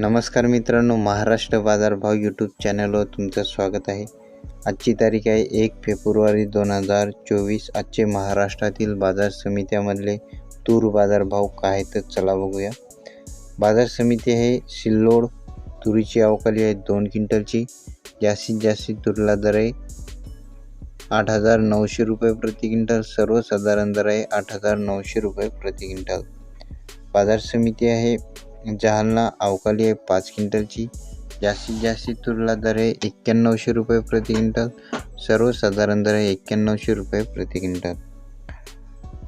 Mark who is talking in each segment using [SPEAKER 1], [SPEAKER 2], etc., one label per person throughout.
[SPEAKER 1] नमस्कार मित्रांनो महाराष्ट्र बाजारभाव यूट्यूब चॅनलवर तुमचं स्वागत आहे. आजची तारीख आहे एक फेब्रुवारी दोन हजार चोवीस. आजचे महाराष्ट्रातील बाजार समित्यामधले तूर बाजारभाव काय आहेत तर चला बघूया. बाजार समिती आहे सिल्लोड तुरीची अवकाली आहे दोन क्विंटलची. जास्तीत जास्त तुरीला दर आहे आठ हजार नऊशे रुपये प्रति क्विंटल. सर्वसाधारण दर आहे आठ हजार नऊशे रुपये प्रति क्विंटल. बाजार समिती आहे जहालना अवकाली आहे पाच क्विंटलची. जास्तीत जास्त तुरीला दर आहे एक्क्याण्णवशे रुपये प्रति क्विंटल. सर्वसाधारण दर आहे एक्क्याण्णवशे रुपये प्रति क्विंटल.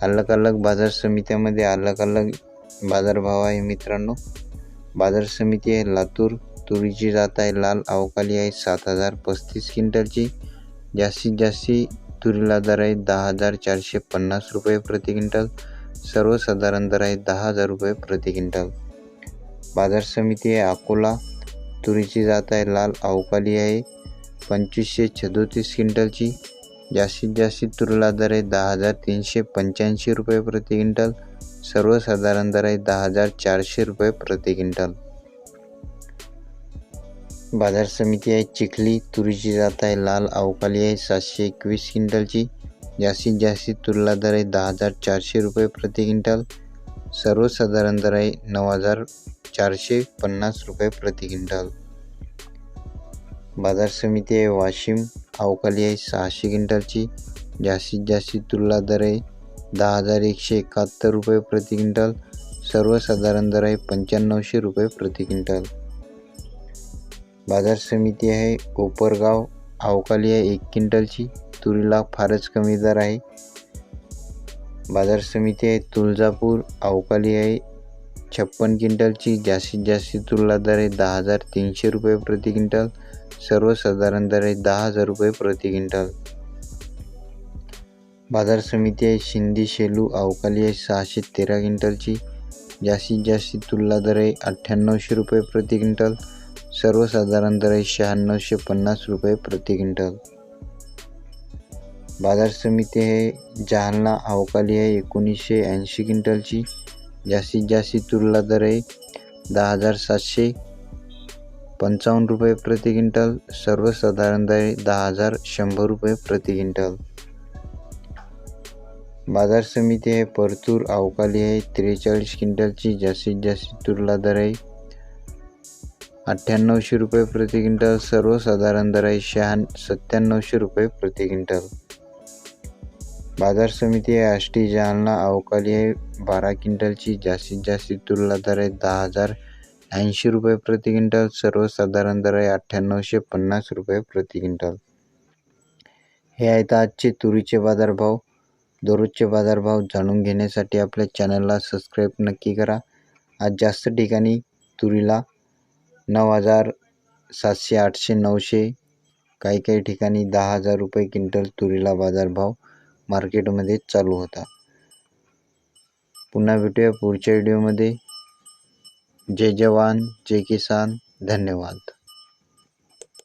[SPEAKER 1] अलग अलग बाजार समित्यामध्ये अलग अलग बाजारभाव आहे मित्रांनो. बाजार समिती आहे लातूर तुरीची जात आहे लाल अवकाली आहे सात हजार पस्तीस क्विंटलची. जास्तीत जास्ती तुरीला दर आहे दहा हजार चारशे पन्नास रुपये प्रति क्विंटल. सर्वसाधारण दर आहे दहा हजार रुपये प्रति क्विंटल. बाज़ार समिती आहे. अकोला तुरीची जात आहे. लाल अवकाली आहे. पंचवीसशे सदोतीस क्विंटलची. जास्तीत जास्त तुरीला दर आहे दहा हज़ार तीनशे पंच्याऐंशी रुपये प्रति क्विंटल. सर्वसाधारण दर आहे दहा हज़ार चारशे रुपये प्रति क्विंटल. बाज़ार समिती आहे. चिखली तुरीची जात आहे. लाल अवकाली आहे. सातशे एकवीस क्विंटलची. जास्तीत जास्त तुरीला दर आहे दहा हज़ार चारशे रुपये प्रति क्विंटल. सर्वसाधारण दर आहे नऊ हज़ार चारशे पन्नास रुपये प्रति क्विंटल. बाजार समिती आहे वाशिम. अवकाली आहे सहाशे क्विंटलची. जास्तीत जास्त तुलना दर आहे दहा हजार एकशे एकाहत्तर रुपये प्रति क्विंटल. सर्वसाधारण दर आहे पंच्याण्णवशे रुपये प्रति क्विंटल. बाजार समिती आहे कोपरगाव. अवकाली आहे एक क्विंटलची. तुरीला फारच कमी दर आहे. बाजार समिती आहे तुळजापूर. अवकाली आहे छप्पन क्विंटलची जास्तीत जास्त तुलना दर आहे दहा हजार तीनशे रुपये प्रति क्विंटल सर्वसाधारण दर आहे दहा हजार रुपये प्रति क्विंटल. बाजार समिती आहे शिंदी शेलू अवकाली आहे सहाशे तेरा क्विंटलची जास्तीत जास्त तुलना दर आहे अठ्ठ्याण्णवशे रुपये प्रति क्विंटल सर्वसाधारण दर आहे शहाण्णवशे पन्नास रुपये प्रति क्विंटल. बाजार समिती आहे जालना अवकाली आहे एकोणीसशे ऐंशी क्विंटलची जास्तीत जास्त तुरला दर आहे दहा हजार सातशे पंचावन्न रुपये प्रति क्विंटल. सर्वसाधारण दर आहे दहा हजार शंभर रुपये प्रति क्विंटल. बाजार समिती आहे परतूर अवकाली आहे त्रेचाळीस क्विंटलची जास्तीत जास्त तुरला दर आहे अठ्ठ्याण्णवशे रुपये प्रति क्विंटल. सर्वसाधारण दर आहे शहा सत्त्याण्णवशे रुपये प्रति क्विंटल. बाजार समिती आष्टी जालना अवकाली आहे. बारा क्विंटलची जास्तीत जास्त तुलना दर आहे. दहा हजार ऐंशी रुपये प्रति क्विंटल. सर्वसाधारण दर आहे अठ्ठ्याण्णवशे पन्नास रुपये प्रति क्विंटल. हे आहेत आजचे तुरीचे बाजारभाव. दररोजचे बाजारभाव जाणून घेण्यासाठी आपल्या चॅनलला सबस्क्राईब नक्की करा. आज जास्त ठिकाणी तुरीला नऊ हजार सातशे आठशे नऊशे काही काही ठिकाणी दहा हजार रुपये क्विंटल तुरीला बाजारभाव. मार्केटमध्ये चालू होता. पुन्हा भेटूया पुढच्या व्हिडिओमध्ये. जय जवान जय किसान धन्यवाद.